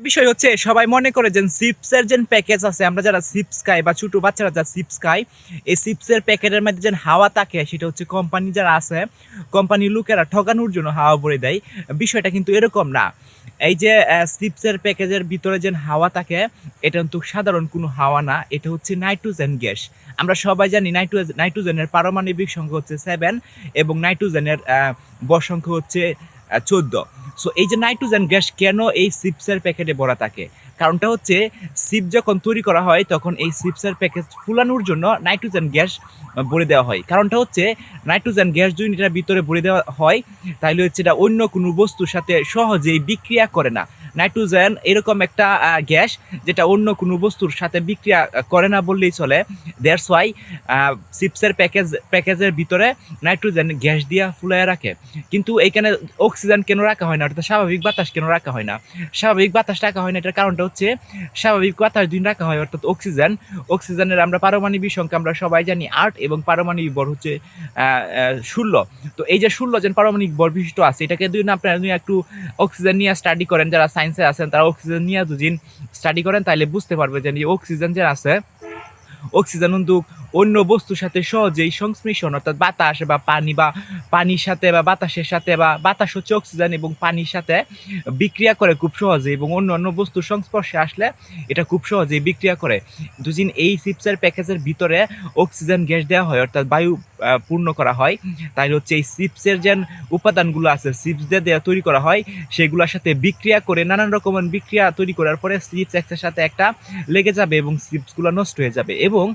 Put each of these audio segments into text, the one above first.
বিষয় হচ্ছে, সবাই মনে করে যে চিপসের যে প্যাকেজ আছে, আমরা যারা চিপস খাই বা ছোটো বাচ্চারা যারা চিপস খাই এই চিপসের প্যাকেটের মধ্যে যে হাওয়া থাকে, সেটা হচ্ছে কোম্পানি যারা আছে কোম্পানির লোকেরা ঠকানোর জন্য হাওয়া ভরে দেয়। বিষয়টা কিন্তু এরকম না। এই যে চিপসের প্যাকেজের ভিতরে যে হাওয়া থাকে, এটা কিন্তু সাধারণ কোনো হাওয়া না, এটা হচ্ছে নাইট্রোজেন গ্যাস। আমরা সবাই জানি নাইট্রোজেন নাইট্রোজেনের পারমাণবিক সংখ্যা হচ্ছে সেভেন এবং নাইট্রোজেনের বর সংখ্যা হচ্ছে চোদ্দ। সো এই যে নাইট্রোজেন গ্যাস কেন এই সিপসের প্যাকেটে ভরা থাকে? কারণটা হচ্ছে সিপ যখন তৈরি করা হয়, তখন এই সিপসের প্যাকেট ফুলানোর জন্য নাইট্রোজেন গ্যাস ভরে দেওয়া হয়। কারণটা হচ্ছে, নাইট্রোজেন গ্যাস যদি এটার ভিতরে ভরে দেওয়া হয় তাহলে হচ্ছে এটা অন্য কোনো বস্তুর সাথে সহজেই বিক্রিয়া করে না। নাইট্রোজেন এরকম একটা গ্যাস যেটা অন্য কোনো বস্তুর সাথে বিক্রিয়া করে না বললেই চলে। দেড়স ওয়াই চিপসের প্যাকেজ, প্যাকেজের ভিতরে নাইট্রোজেন গ্যাস দিয়া ফুলাইয়া রাখে। কিন্তু এইখানে অক্সিজেন কেন রাখা হয় না? অর্থাৎ স্বাভাবিক বাতাস কেন রাখা হয় না? স্বাভাবিক বাতাস রাখা হয় না, এটার কারণটা হচ্ছে স্বাভাবিক বাতাস দিন রাখা হয়, অর্থাৎ অক্সিজেন। অক্সিজেনের আমরা পারমাণবিক সংখ্যা আমরা সবাই জানি আট এবং পারমাণবিক বর হচ্ছে ষোলো। তো এই যে ষোলো জন পারমাণবিক বর বিশিষ্ট আছে, এটাকে দুই আপনারা দুই একটু অক্সিজেন নিয়ে স্টাডি করেন যারা আছেন, তারা অক্সিজেন নিয়ে দুদিন স্টাডি করেন তাহলে বুঝতে পারবে যে অক্সিজেন যে আছে অক্সিজেন কিন্তু অন্য বস্তুর সাথে সহজেই সংশ্লেষণ অর্থাৎ বাতাস বা পানি বা পানির সাথে বা বাতাসের সাথে বা বাতাস হচ্ছে অক্সিজেন এবং পানির সাথে বিক্রিয়া করে খুব সহজে এবং অন্য অন্য বস্তুর সংস্পর্শে আসলে এটা খুব সহজেই বিক্রিয়া করে। দুদিন এই চিপসের প্যাকেজের ভিতরে অক্সিজেন গ্যাস দেওয়া হয়, অর্থাৎ বায়ু পূর্ণ করা হয়। তাই হচ্ছে এই চিপসের যে উপাদানগুলো আছে, চিপস দিয়ে দেওয়া তৈরি করা হয়, সেগুলোর সাথে বিক্রিয়া করে, নানান রকমের বিক্রিয়া তৈরি করার পরে চিপস এক্সের সাথে একটা লেগে যাবে এবং চিপসগুলো নষ্ট হয়ে যাবে এবং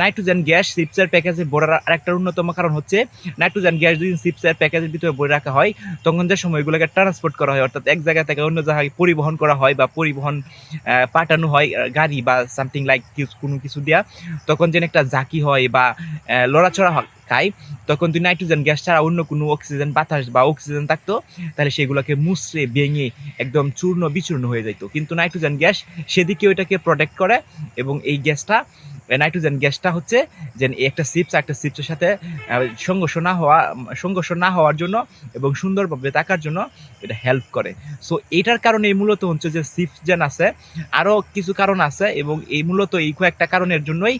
নাইট্রোজেন গ্যাস চিপসের প্যাকেজে ভরার আরেকটা অন্যতম কারণ হচ্ছে, নাইট্রোজেন গ্যাস যদি চিপসের প্যাকেজের ভিতরে ভরে রাখা হয়, তখন যে সময় এগুলোকে ট্রান্সপোর্ট করা হয়, অর্থাৎ এক জায়গা থেকে অন্য জায়গায় পরিবহন করা হয় বা পরিবহন পাঠানো হয় গাড়ি বা সামথিং লাইক কোনো কিছু দেওয়া তখন যেন একটা জাকি হয় বা লড়াচড়া খাই তখন তুই নাইট্রোজেন গ্যাস ছাড়া অন্য কোনো অক্সিজেন বাতাস বা অক্সিজেন থাকতো, তাহলে সেগুলোকে মুসড়ে ভেঙে একদম চূর্ণ বিচূর্ণ হয়ে যেত কিন্তু নাইট্রোজেন গ্যাস সেদিকে ওইটাকে প্রোটেক্ট করে এবং এই গ্যাসটা নাইট্রোজেন গ্যাসটা হচ্ছে যে একটা চিপস একটা চিপসের সাথে সংঘর্ষ না হওয়া সংঘর্ষ না হওয়ার জন্য এবং সুন্দরভাবে থাকার জন্য এটা হেল্প করে। সো এটার কারণে মূলত হচ্ছে যে চিপস যেন আছে, আরও কিছু কারণ আছে এবং এই মূলত এই কয়েকটা কারণের জন্যই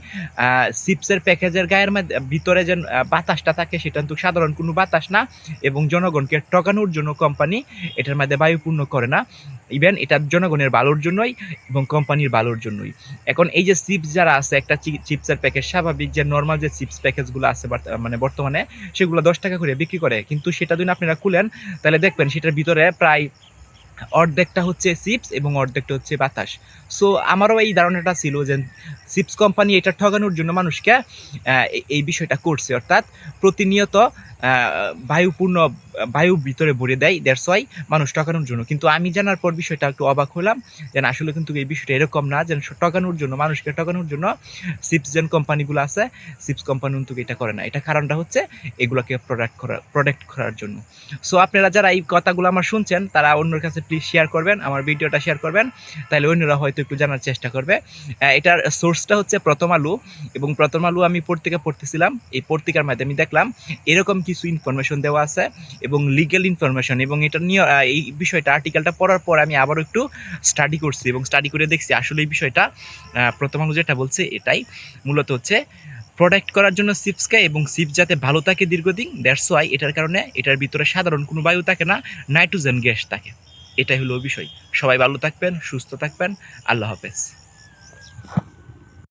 চিপসের প্যাকেজের গায়ের ভিতরে যে বাতাসটা থাকে সেটা কিন্তু সাধারণ কোনো বাতাস না এবং জনগণকে ঠকানোর জন্য কোম্পানি এটার মধ্যে বায়ুপূর্ণ করে না। ইভেন এটা জনগণের ভালোর জন্যই এবং কোম্পানির ভালোর জন্যই। এখন এই যে চিপস যারা আছে, একটা চিপসের প্যাকেজ স্বাভাবিক যে নর্মাল যে চিপস প্যাকেজগুলো আছে মানে বর্তমানে, সেগুলো দশ টাকা করে বিক্রি করে। কিন্তু সেটা যদি আপনারা খুলেন, তাহলে দেখবেন সেটার ভিতরে প্রায় অর্ধেকটা হচ্ছে চিপস এবং অর্ধেকটা হচ্ছে বাতাস। সো আমারও এই ধারণাটা ছিল যে চিপস কোম্পানি এটা ঠগানোর জন্য মানুষকে এই বিষয়টা করছে। অর্থাৎ প্রতিনিয়ত বায়ুপূর্ণ, বায়ু ভিতরে ভরে দেয় দ্যাটস ওয়াই মানুষ টকানোর জন্য। কিন্তু আমি জানার পর বিষয়টা একটু অবাক হলাম, যেন আসলে কিন্তু এই বিষয়টা এরকম না, যেন টকানোর জন্য, মানুষকে টকানোর জন্য চিপস যেন কোম্পানিগুলো আছে সিপস কোম্পানি কিন্তু এটা করে না। এটা কারণটা হচ্ছে এগুলোকে প্রোডাক্ট করা প্রোডাক্ট করার জন্য। সো আপনারা যারা এই কথাগুলো আমার শুনছেন, তারা অন্যের কাছে প্লিজ শেয়ার করবেন, আমার ভিডিওটা শেয়ার করবেন, তাহলে অন্যরা হয়তো একটু জানার চেষ্টা করবে। এটার সোর্সটা হচ্ছে প্রথম আলু, এবং প্রথম আলু আমি পত্রিকা পড়তেছিলাম, এই পত্রিকার মাধ্যমে দেখলাম, এরকম কিছু ইনফরমেশন দেওয়া আছে এবং লিগেল ইনফরমেশন এবং এটা নিয়ে এই বিষয়টা আর্টিকেলটা পড়ার পর আমি আবারও একটু স্টাডি করছি এবং স্টাডি করে দেখছি আসলে এই বিষয়টা প্রথম আলু যেটা বলছে এটাই মূলত হচ্ছে প্রোডাক্ট করার জন্য চিপসকে এবং চিপস যাতে ভালো থাকে দীর্ঘদিন দ্যাটস ওয়াই এটার কারণে এটার ভিতরে সাধারণ কোনো বায়ু থাকে না নাইট্রোজেন গ্যাস থাকে। এটাই হলো বিষয়। সবাই ভালো থাকবেন, সুস্থ থাকবেন, আল্লাহ হাফেজ।